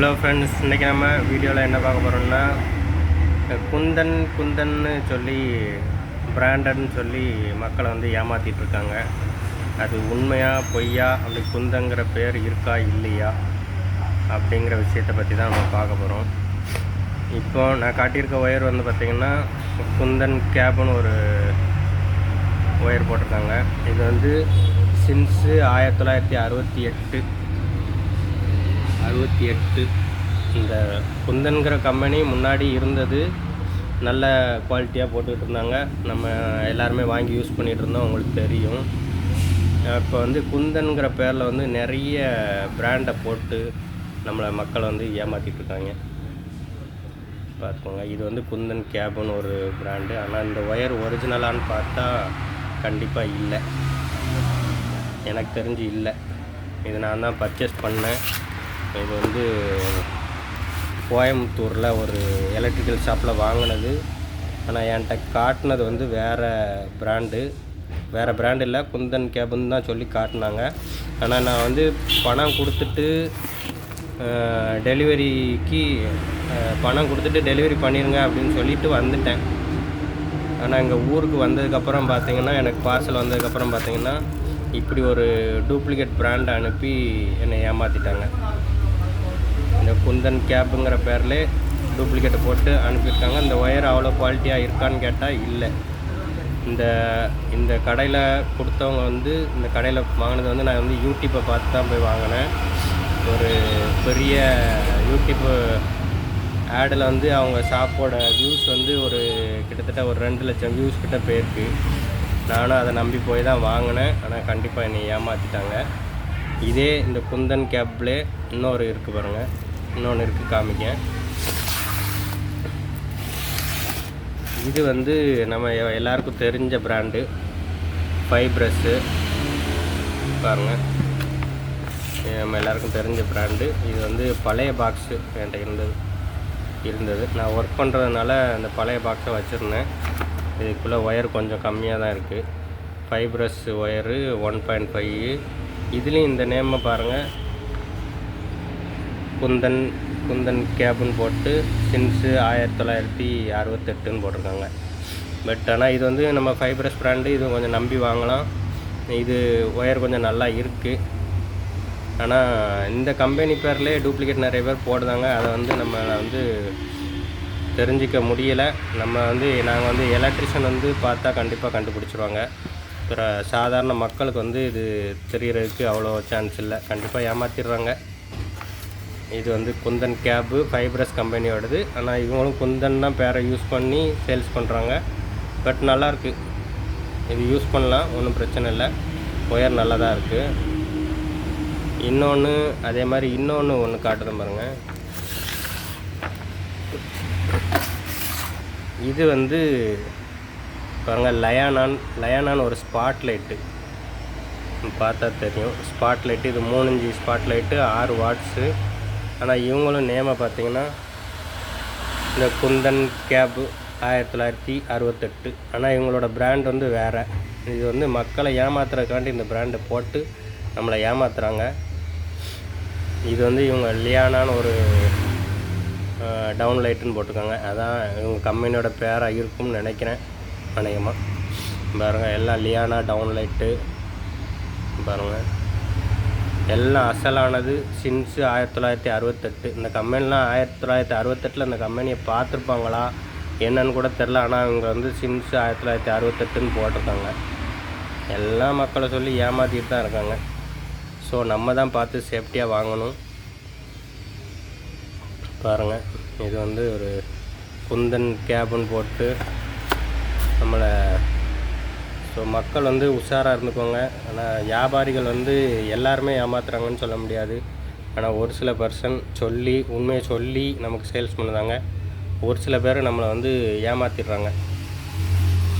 Hello friends இன்றைக்கி நம்ம வீடியோவில் என்ன பார்க்க போகிறோம்னா குந்தன் குந்தன்னு சொல்லி பிராண்டட்னு சொல்லி மக்களை வந்து ஏமாற்றிட்டு இருக்காங்க. அது உண்மையா பொய்யா அப்படி குந்தங்கிற பேர் இருக்கா இல்லையா அப்படிங்கிற விஷயத்தை பற்றி தான் நம்ம பார்க்க போகிறோம் இப்போ நான் காட்டியிருக்க ஒயர் வந்து பார்த்திங்கன்னா குந்தன் கேப்னு ஒரு ஒயர் போட்டிருக்காங்க. இது வந்து சின்ஸு ஆயிரத்தி தொள்ளாயிரத்தி அறுபத்தி எட்டு அறுபத்தி எட்டு. இந்த குந்தன்கிற கம்பெனி முன்னாடி இருந்தது நல்ல குவாலிட்டியாக போட்டுக்கிட்டு இருந்தாங்க நம்ம எல்லாருமே வாங்கி யூஸ் பண்ணிகிட்டு இருந்தோம் உங்களுக்கு தெரியும். இப்போ வந்து குந்தன்கிற பேரில் வந்து நிறைய பிராண்டை போட்டு நம்மளை மக்களை வந்து ஏமாற்றிட்டு இருக்காங்க பார்த்துக்கோங்க இது வந்து குந்தன் கேபுன்னு ஒரு பிராண்டு ஆனால் இந்த ஒயர் ஒரிஜினலான்னு பார்த்தா கண்டிப்பாக இல்லை. எனக்கு தெரிஞ்சு இல்லை. இது நான் தான் பர்ச்சேஸ் பண்ணேன். இது வந்து கோயம்புத்தூரில் ஒரு எலக்ட்ரிக்கல் ஷாப்பில் வாங்கினது. ஆனால் என்கிட்ட காட்டினது வந்து வேறு பிராண்டு வேறு பிராண்ட் இல்லை குந்தன் கேபுன்னு தான் சொல்லி காட்டினாங்க. ஆனால் நான் வந்து பணம் கொடுத்துட்டு டெலிவரிக்கு பணம் கொடுத்துட்டு டெலிவரி பண்ணிடுங்க அப்படின்னு சொல்லிட்டு வந்துட்டேன். ஆனால் எங்கள் ஊருக்கு வந்ததுக்கப்புறம் பார்த்தீங்கன்னா எனக்கு பார்சல் வந்ததுக்கப்புறம் பார்த்தீங்கன்னா இப்படி ஒரு டூப்ளிகேட் பிராண்ட் அனுப்பி என்னை ஏமாற்றிட்டாங்க இந்த குந்தன் கேப்புங்கிற பேரில் டூப்ளிகேட்டை போட்டு அனுப்பியிருக்காங்க. இந்த ஒயர் அவ்வளோ குவாலிட்டியாக இருக்கான்னு கேட்டால் இல்லை. இந்த இந்த கடையில் கொடுத்தவங்க வந்து இந்த கடையில் வாங்கினது வந்து நான் வந்து யூடியூப்பை பார்த்து தான் போய் வாங்கினேன். ஒரு பெரிய யூடியூப்பு ஆடில் வந்து அவங்க ஷாப்போட வியூஸ் வந்து ஒரு கிட்டத்தட்ட ஒரு ரெண்டு லட்சம் வியூஸ் கிட்ட போயிருக்கு. நானும் அதை நம்பி போய் தான் வாங்கினேன். ஆனால் கண்டிப்பாக என்னை ஏமாற்றிட்டாங்க இதே இந்த குந்தன் கேப்லே இன்னொரு இருக்குது பாருங்கள் இன்னொன்று இருக்குது காமிக்க. இது வந்து நம்ம எல்லாருக்கும் தெரிஞ்ச பிராண்டு ஃபைப்ரஸ்ஸு பாருங்கள் நம்ம எல்லாருக்கும் தெரிஞ்ச பிராண்டு இது வந்து பழைய பாக்ஸு என்கிட்ட இருந்தது இருந்தது. நான் ஒர்க் பண்ணுறதுனால அந்த பழைய பாக்ஸை வச்சுருந்தேன். இதுக்குள்ளே ஒயர் கொஞ்சம் கம்மியாக தான் இருக்குது fibrous wire one point five. இதுலேயும் இந்த நேமை பாருங்கள் குந்தன் குந்தன் கேபுன்னு போட்டு சின்ஸு ஆயிரத்தி தொள்ளாயிரத்தி அறுபத்தெட்டுன்னு போட்டிருக்காங்க. பட் ஆனால் இது வந்து நம்ம ஃபைப்ரஸ் ப்ராண்டு இது கொஞ்சம் நம்பி வாங்கலாம். இது ஒயர் கொஞ்சம் நல்லா இருக்குது ஆனால் இந்த கம்பெனி பேர்லேயே டூப்ளிகேட் நிறைய பேர் போடுதாங்க அதை வந்து நம்ம வந்து தெரிஞ்சிக்க முடியலை. நம்ம வந்து நாங்கள் வந்து எலக்ட்ரிஷியன் வந்து பார்த்தா கண்டிப்பாக கண்டுபிடிச்சிருவாங்க. சாதாரண மக்களுக்கு வந்து இது தெரியறதுக்கு அவ்வளோ சான்ஸ் இல்லை. கண்டிப்பாக ஏமாற்றிடுறாங்க இது வந்து குந்தன் கேபு ஃபைப்ரஸ் கம்பெனியோடது. ஆனால் இவங்களும் குந்தன் தான் பேரை யூஸ் பண்ணி சேல்ஸ் பண்ணுறாங்க பட் நல்லாயிருக்கு இது யூஸ் பண்ணலாம் ஒன்றும் பிரச்சனை இல்லை. ஒயர் நல்லா தான் இருக்குது இன்னொன்று அதே மாதிரி இன்னொன்று ஒன்று காட்டுறேன் பாருங்கள் இது வந்து பாருங்கள் லயானான் லயானான் ஒரு ஸ்பாட் லைட்டு பார்த்தா தெரியும். ஸ்பாட் லைட்டு இது மூணு இன்ச்சு ஸ்பாட் லைட்டு ஆறு வாட்ஸு ஆனால் இவங்களும் நேமை பார்த்தீங்கன்னா இந்த குந்தன் கேபு ஆயிரத்தி தொள்ளாயிரத்தி அறுபத்தெட்டு. ஆனால் இவங்களோட பிராண்ட் வந்து வேறு. இது வந்து மக்களை ஏமாத்துறதுக்காண்டி இந்த பிராண்டை போட்டு நம்மளை ஏமாத்துறாங்க. இது வந்து இவங்க லியானான்னு ஒரு டவுன் லைட்டுன்னு போட்டிருக்காங்க. அதான் இவங்க கம்பெனியோட பேராக இருக்கும்னு நினைக்கிறேன் அநேகமாக பாருங்கள் எல்லாம் லியானா டவுன் லைட்டு பாருங்கள் எல்லாம் அசலானது. சின்ஸு ஆயிரத்தி தொள்ளாயிரத்தி அறுபத்தெட்டு. இந்த கம்பெனிலாம் ஆயிரத்தி தொள்ளாயிரத்தி அறுபத்தெட்டில் இந்த கம்பெனியை பார்த்துருப்பாங்களா? என்னன்னு கூட தெரில ஆனால் அவங்க வந்து சின்ஸு ஆயிரத்தி தொள்ளாயிரத்தி அறுபத்தெட்டுன்னு போட்டிருக்காங்க. எல்லா மக்களை சொல்லி ஏமாற்றிட்டு தான் இருக்காங்க. ஸோ நம்ம தான் பார்த்து சேஃப்டியாக வாங்கணும். பாருங்கள் இது வந்து ஒரு குந்தன் கேபுன்னு போட்டு நம்மளை ஸோ மக்கள் வந்து உஷாராக இருந்துக்கோங்க. ஆனால் வியாபாரிகள் வந்து எல்லாருமே ஏமாத்துறாங்கன்னு சொல்ல முடியாது. ஆனால் ஒரு சில பர்சன் சொல்லி உண்மையை சொல்லி நமக்கு சேல்ஸ் பண்ணுறாங்க. ஒரு சில பேர் நம்மளை வந்து ஏமாத்திடுறாங்க.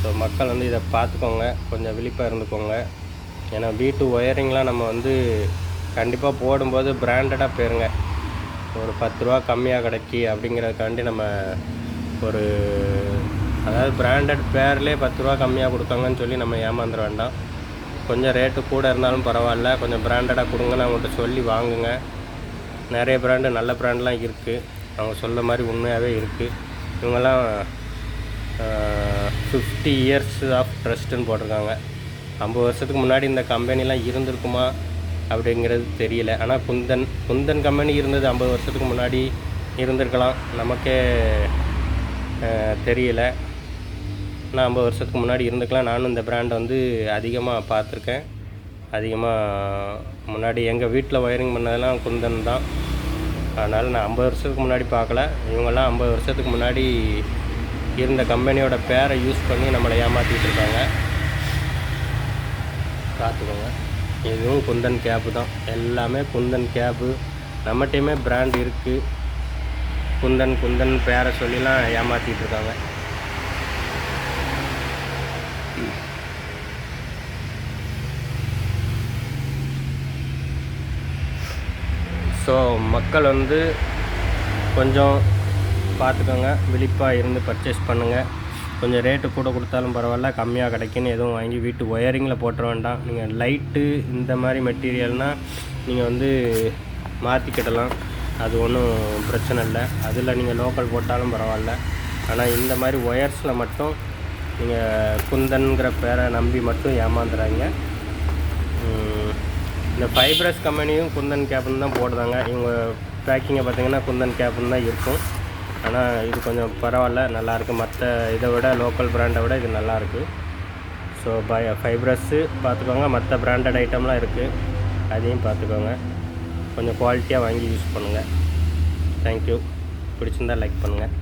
ஸோ மக்கள் வந்து இதை பார்த்துக்கோங்க. கொஞ்சம் விழிப்பாக இருந்துக்கோங்க. ஏன்னா வீட்டு ஒயரிங்லாம் நம்ம வந்து கண்டிப்பாக போடும்போது பிராண்டடாக போயிருங்க. ஒரு பத்து ரூபா கம்மியாக கிடைக்கி அப்படிங்கிறதுக்காண்டி நம்ம ஒரு அதாவது பிராண்டட் பேர்லேயே பத்து ரூபா கம்மியாக கொடுத்தாங்கன்னு சொல்லி நம்ம ஏமாந்துட வேண்டாம். கொஞ்சம் ரேட்டு கூட இருந்தாலும் பரவாயில்ல. கொஞ்சம் பிராண்டடாக கொடுங்கன்னு அவங்கள்ட்ட சொல்லி வாங்குங்க. நிறைய பிராண்டு நல்ல பிராண்ட்லாம் இருக்குது அவங்க சொல்ல மாதிரி உண்மையாகவே இருக்குது இவங்கெல்லாம் ஃபிஃப்டி இயர்ஸ் ஆஃப் ட்ரஸ்ட்டுன்னு போட்டிருக்காங்க. ஐம்பது வருஷத்துக்கு முன்னாடி இந்த கம்பெனிலாம் இருந்திருக்குமா அப்படிங்கிறது தெரியல. ஆனால் குந்தன் குந்தன் கம்பெனி இருந்தது ஐம்பது வருஷத்துக்கு முன்னாடி இருந்திருக்கலாம். நமக்கே தெரியல. நான் ஐம்பது வருஷத்துக்கு முன்னாடி இருந்துக்கலாம். நானும் இந்த பிராண்டை வந்து அதிகமாக பார்த்துருக்கேன். அதிகமாக முன்னாடி எங்கள் வீட்டில் ஒயரிங் பண்ணதெல்லாம் குந்தன் தான். அதனால் நான் ஐம்பது வருஷத்துக்கு முன்னாடி பார்க்கல. இவங்கெல்லாம் ஐம்பது வருஷத்துக்கு முன்னாடி இருந்த கம்பெனியோட பேரை யூஸ் பண்ணி நம்மளை ஏமாற்றிட்டு இருக்காங்க. பார்த்துக்கோங்க. இதுவும் குந்தன் கேப்பு தான். எல்லாமே குந்தன் கேப்பு நம்மகிட்டையுமே பிராண்ட் இருக்குது குந்தன் குந்தன் பேரை சொல்லிலாம் ஏமாற்றிட்டு இருக்காங்க. ஸோ மக்கள் வந்து கொஞ்சம் பார்த்துக்கோங்க. விழிப்பாக இருந்து பர்ச்சேஸ் பண்ணுங்கள் கொஞ்சம் ரேட்டு கூட கொடுத்தாலும் பரவாயில்ல. கம்மியாக கிடைக்குன்னு எதுவும் வாங்கி வீட்டு ஒயரிங்கில் போட்டுற வேண்டாம். நீங்கள் லைட்டு இந்த மாதிரி மெட்டீரியல்னால் நீங்கள் வந்து மாற்றிக்கிடலாம் அது ஒன்றும் பிரச்சனை இல்லை. அதில் நீங்கள் லோக்கல் போட்டாலும் பரவாயில்ல. ஆனால் இந்த மாதிரி ஒயர்ஸில் மட்டும் நீங்கள் குந்தன்கிற பேரை நம்பி மட்டும் ஏமாந்துறாங்க இந்த ஃபைப்ரஸ் கம்பெனியும் குந்தன் கேப்னு தான் போடுறாங்க. இவங்க பேக்கிங்கை பார்த்தீங்கன்னா குந்தன் கேப்னு தான் இருக்கும். ஆனால் இது கொஞ்சம் பரவாயில்ல. நல்லாயிருக்கு மற்ற இதை விட லோக்கல் பிராண்டை விட இது நல்லாயிருக்கு ஸோ பய ஃபைப்ரஸ்ஸு பார்த்துக்கோங்க. மற்ற பிராண்டட் ஐட்டம்லாம் இருக்குது அதையும் பார்த்துக்கோங்க. கொஞ்சம் குவாலிட்டியாக வாங்கி யூஸ் பண்ணுங்கள் தேங்க்யூ பிடிச்சிருந்தா லைக் பண்ணுங்கள்